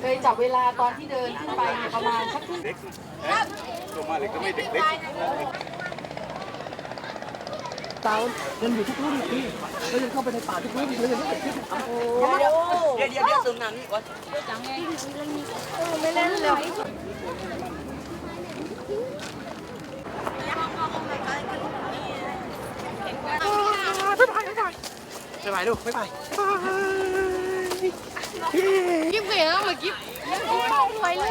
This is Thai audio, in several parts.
เคยจับเวลาตอนที่เดินขึ้นไปเนี่ยประมาณสักครึ่ง เด็กนะลงมาเลยก็ไม่เด็กเล็กเตายังอยู่ทุกรุ่นพี่เรายังเข้าไปในป่าทุกรุ่นเลยยังไม่เกิดขึ้นเดี๋ยวเดี๋ยวเดี๋ยวซึมน้ำนี่ก่อนไม่เล่นเลยไปไปลูกไปไป กิ๊บเหวี่ยงเมื่อกี้สวยเ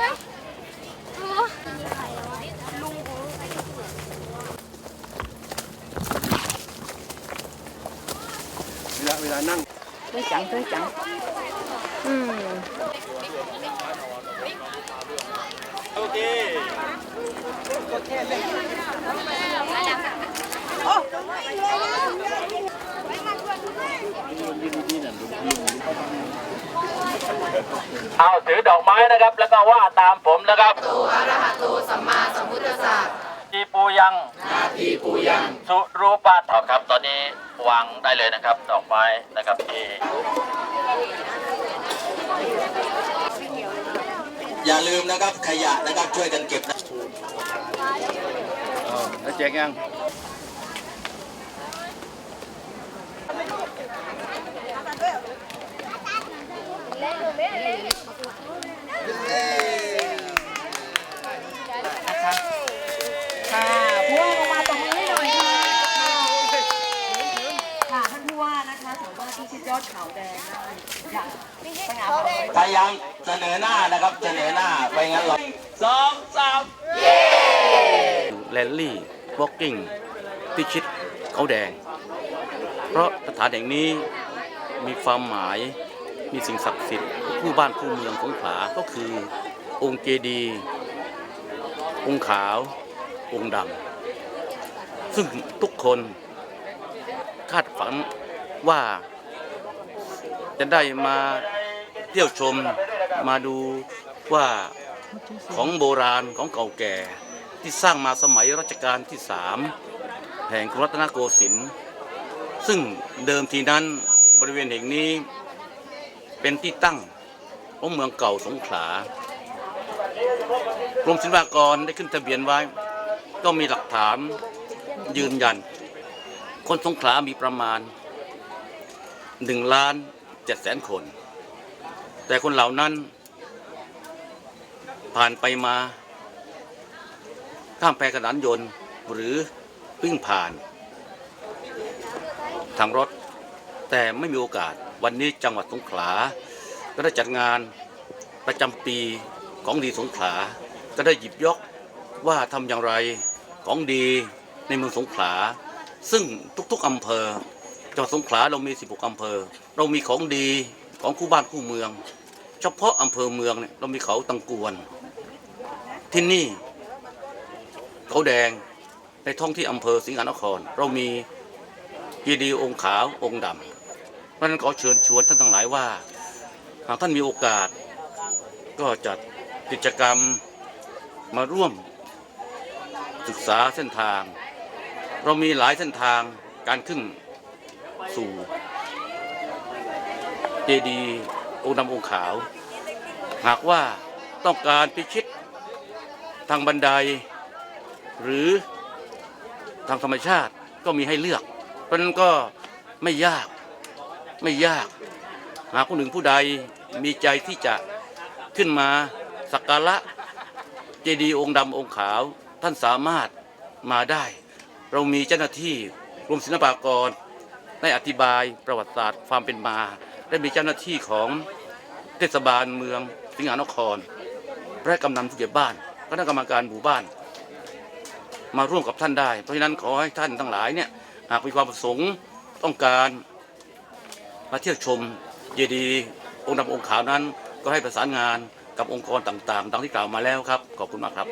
เวลาเวลานั่งได้จังได้จังโอเคเอาถือดอกไม้นะครับ แล้วก็ว่าตามผมนะครับโตอะระหะโตสัมมาสัมพุทธัสสะทีปูยังนาทีปูยัง สุรูปะครับตอนนี้วางได้เลยนะครับ ดอกไม้นะครับที่อย่าลืมนะครับขยะนะครับช่วยกันเก็บนะแล้วแจกยัง ค่ะผู้ว่าลงมาตรงนี้หน่อยค่ะค่ะท่านผู้ว่านะคะสามารถที่ชิดยอดเขาแดงได้อย่างสง่าผ่าเผย พยายามเสนอหน้านะครับ เสนอหน้าไปงั้นหรอสองสามแรลลี่วอล์กกิ้งพิชิตเขาแดง เพราะสถานแห่งนี้มีความหมาย มีสิ่งศักดิ์สิทธิ์คู่บ้านคู่เมืองสงขลาก็คือองค์เจดีย์องค์ขาว องค์ดำซึ่งทุกคนคาดฝันว่าจะได้มาเที่ยวชมมาดูว่าของโบราณของเก่าแก่ที่สร้างมาสมัยรัชกาลที่สามแห่งกรุงรัตนโกสินทร์ซึ่งเดิมทีนั้นบริเวณแห่งนี้ เป็นที่ตั้งของเมืองเก่าสงขลากรมศิลปากรได้ขึ้นทะเบียนไว้ ก็มีหลักฐานยืนยัน คนสงขลามีประมาณหนึ่งล้านเจ็ดแสนคน แต่คนเหล่านั้น ผ่านไปมาข้ามแพขนานยนต์หรือวิ่งผ่าน ทางรถแต่ไม่มีโอกาส วันนี้จังหวัดสงขลา ก็ได้จัดงานประจำปีของดีสงขลา ก็ได้หยิบยกว่าทำอย่างไรของดีในเมืองสงขลา ซึ่งทุกๆอำเภอจังหวัดสงขลาเรามี 16 อำเภอ เรามีของดีของคู่บ้านคู่เมือง เฉพาะอำเภอเมืองเนี่ยเรามีเขาตังกวน ที่นี่ เขาแดงในท้องที่อำเภอสิงหนคร เรามีเจดีย์องค์ขาวองค์ดำ เพราะฉะนั้นขอเชิญชวนท่านทั้งหลายว่า หากท่านมีโอกาสก็จัดกิจกรรมมาร่วมศึกษาเส้นทาง เรามีหลายเส้นทางการขึ้นสู่เจดีย์องค์ดำองค์ขาว หากว่าต้องการพิชิตทางบันได หรือทางธรรมชาติก็มีให้เลือกเพราะฉะนั้นก็ไม่ยาก ไม่ยาก หากผู้หนึ่งผู้ใดมีใจที่จะขึ้นมาสักการะเจดีย์องค์ดำองค์ขาว ท่านสามารถมาได้ เรามีเจ้าหน้าที่กรมศิลปากรได้อธิบายประวัติศาสตร์ความเป็นมา ได้มีเจ้าหน้าที่ของเทศบาลเมืองสิงหนครและกำนันผู้ใหญ่บ้านคณะกรรมการหมู่บ้าน มาร่วมกับท่านได้ เพราะฉะนั้นขอให้ท่านทั้งหลายเนี่ยหากมีความประสงค์ต้องการ มาเที่ยวชมเจดีย์องค์ดำองค์ขาวนั้น ก็ให้ประสานงานกับองค์กรต่างๆดังที่กล่าวมาแล้วครับ ขอบคุณมากครับ